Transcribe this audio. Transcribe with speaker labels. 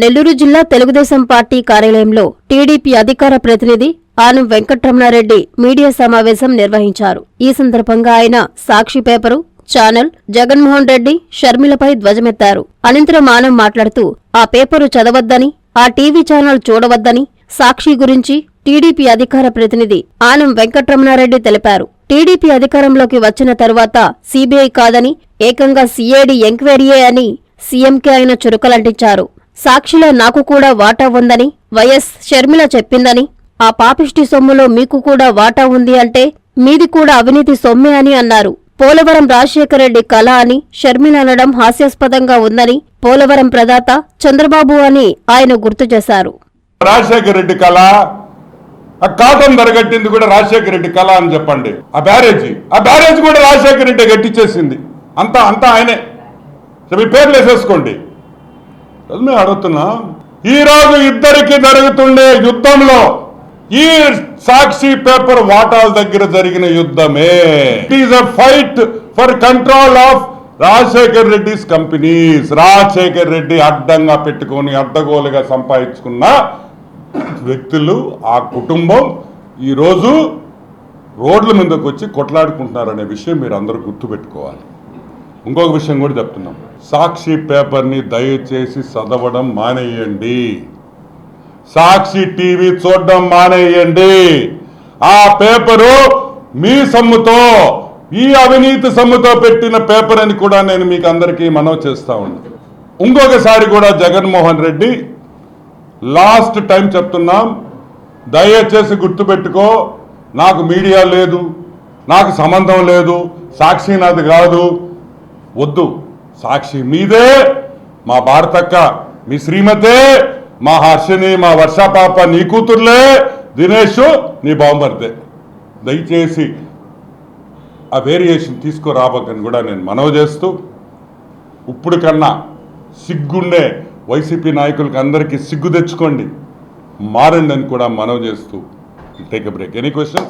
Speaker 1: నెల్లూరు జిల్లా తెలుగుదేశం పార్టీ కార్యాలయంలో టీడీపీ అధికార ప్రతినిధి ఆనం వెంకట్రమణారెడ్డి మీడియా సమావేశం నిర్వహించారు. ఈ సందర్భంగా ఆయన సాక్షి పేపరు ఛానల్ జగన్మోహన్ రెడ్డి షర్మిలపై ధ్వజమెత్తారు. అనంతరం ఆనం మాట్లాడుతూ ఆ పేపరు చదవద్దని ఆ టీవీ ఛానల్ చూడవద్దని సాక్షి గురించి టీడీపీ అధికార ప్రతినిధి ఆనం వెంకట్రమణారెడ్డి తెలిపారు. టీడీపీ అధికారంలోకి వచ్చిన తరువాత సీబీఐ కాదని ఏకంగా సీఐడి ఎంక్వైరీయే అని సీఎంకే ఆయన చురుకలంటించారు. సాక్షిలో నాకు కూడా వాటా ఉందని వైఎస్ షర్మిల చెప్పిందని ఆ పాపిష్టి సొమ్ములో మీకు కూడా వాటా ఉంది అంటే మీది కూడా అవినీతి సొమ్మే అని అన్నారు. పోలవరం రాజశేఖర రెడ్డి కళ అని షర్మిల అనడం హాస్యాస్పదంగా ఉందని పోలవరం ప్రదాత చంద్రబాబు అని ఆయన గుర్తు చేశారు.
Speaker 2: రాజశేఖర రెడ్డి కళ ఆ కాటన్ ధరగట్టింది కూడా రాజశేఖర రెడ్డి కళ అని చెప్పండి. ఆ బ్యారేజ్ ఆ బ్యారేజ్ కూడా రాజశేఖర రెడ్డి గట్టిచ్చేసింది. అంతా అంతా ఆయనే. మీ పేర్లు వేసేసుకోండి. మేము అడుగుతున్నా. ఈ రోజు ఇద్దరికి జరుగుతుండే యుద్ధంలో ఈ సాక్షి పేపర్ వాటాల దగ్గర జరిగిన యుద్ధమే. It is a fight for control of Rajasekhar Reddy's companies. Rajasekhar Reddy అడ్డంగా పెట్టుకొని అడ్డగోలుగా సంపాదించుకున్న వ్యక్తులు ఆ కుటుంబం ఈరోజు రోడ్ల మీదకి వచ్చి కొట్లాడుకుంటున్నారనే విషయం మీరు అందరూ గుర్తుపెట్టుకోవాలి. ఇంకొక విషయం కూడా చెప్తున్నాం. సాక్షి పేపర్ని దయచేసి చదవడం మానేయండి. సాక్షి టీవీ చూడడం మానేయండి. ఆ పేపరు మీ సమ్ముతో ఈ అవినీతి సమ్ముతో పెట్టిన పేపర్ అని కూడా నేను మీకు అందరికీ మనవి చేస్తా ఉన్నా. ఇంకొకసారి కూడా జగన్మోహన్ రెడ్డి లాస్ట్ టైం చెప్తున్నాం దయచేసి గుర్తుపెట్టుకో నాకు మీడియా లేదు నాకు సంబంధం లేదు సాక్షి నాది కాదు వద్దు. సాక్షి మీదే మా భారతక్క మీ శ్రీమతే మా హర్షిని మా వర్షపాప నీ కూతుర్లే దినేష్ నీ బాంబర్దే దయచేసి ఆ వేరియేషన్ తీసుకురాబోకని కూడా నేను మనవి చేస్తూ ఇప్పుడు కన్నా సిగ్గుండే వైసీపీ నాయకులకి అందరికీ సిగ్గు తెచ్చుకోండి. మారండి అని కూడా మనవి చేస్తూ టేక్ బ్రేక్ ఎనీ క్వశ్చన్స్